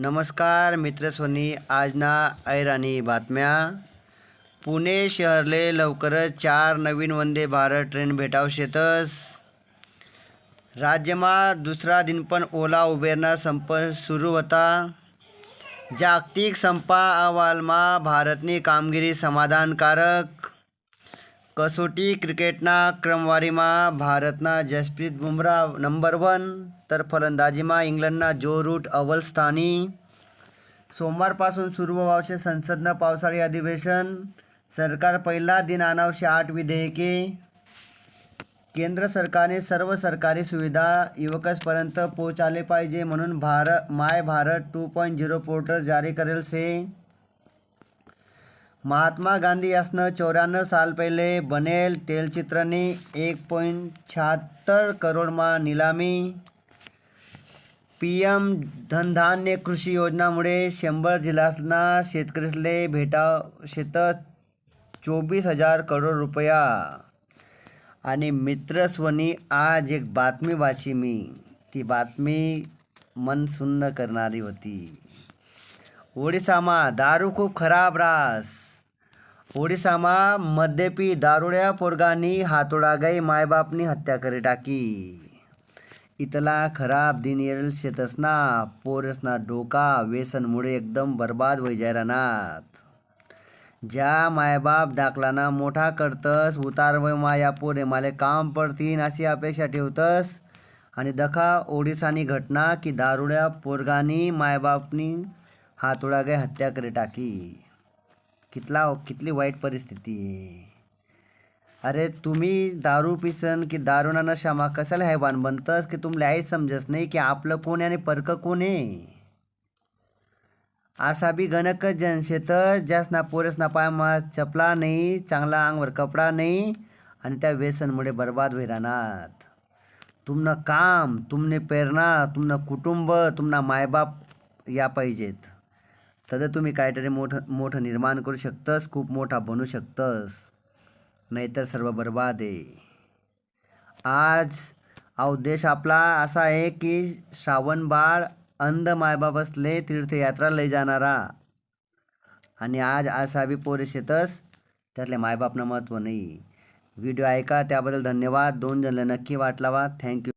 नमस्कार मित्रस्वनी आजना ऐराणी बातम्या. पुणे शहरले लवकरच चार नवीन वंदे भारत ट्रेन भेटाव शेतस राज्यमा दुसरा दिन पण ओला उबेरना संप सुरू होता. जागतिक संपा अहवालमा भारतनी कामगिरी समाधानकारक समाधानकारक कसोटी क्रिकेटना क्रमवारीमा भारतना जसप्रीत बुमराह नंबर वन तर फलंदाजीमा इंग्लंडना जो रूट अव्वल स्थानी. सोमवारपासून सुरू व्हावशे संसदनं पावसाळी अधिवेशन. सरकार पहिला दिन आणावशे आठ विधेयके. केंद्र सरकारने सर्व सरकारी सुविधा युवकसपर्यंत पोहोचाले पाहिजे म्हणून भार my Bharat two point zero portal जारी करेल से महात्मा गांधी यासनं चौऱ्याण्णव साल पहिले बनेल तेलचित्रनी एक पॉईंट शहात्तर करोडमा निलामी. पी एम धनधान्य कृषी योजनामुळे शंभर जिल्ह्यासना शेतकरीसले भेटाव शेतस चोवीस हजार करोड रुपया. आणि मित्रस्वनी आज एक बातमी वाची मी. ती बातमी मन सुन्न करणारी होती. ओडिसामा दारू खूप खराब रास. ओडिसामा मद्यपी दारुड्या पोरगानी हातोडा गाई मायबापनी हत्या करी टाकी. इतला खराब दिन येईल शेतसना पोरसना डोका व्यसनमुळे एकदम बर्बाद होई जायरानात. ज्या मायबाप दाखलाना मोठा करतस उतारवय माया पोरे माले काम पडतीन अशी अपेक्षा ठेवतस. आणि दखा ओडिसानी घटना की दारुड्या पोरगानी मायबापनी हातोडा गाय हत्या करी टाकी. कितला कितली वाईट परिस्थिती. अरे तुम्ही दारू पिसन की दारुणानं क्षमा कशाला हैवान बनतस की तुमले आई समजस नाही की आपलं कोण आहे आणि परक कोण आहे. असा बी गणक जन शेतस ज्यासना पोरसना पायमा चपला नाही चांगला अंगवर कपडा नाही आणि त्या व्यसनमुळे बर्बाद होई राहणार तुमनं काम तुमने प्रेरणा तुमनं कुटुंब तुमना मायबाप या पाहिजेत. तर तुम्ही काहीतरी मोठं मोठं निर्माण करू शकतस खूप मोठा बनू शकतस. नाहीतर सर्व बर्बाद आहे. आज हा उद्देश आपला असा आहे की श्रावण बाळ अंध मायबाबसले तीर्थयात्रा लय जाणारा. आणि आज असा बी पोरीस येतस त्यातल्या मायबापनं महत्त्व नाही. व्हिडिओ ऐका त्याबद्दल धन्यवाद. दोन जणला नक्की वाटलावा थँक्यू.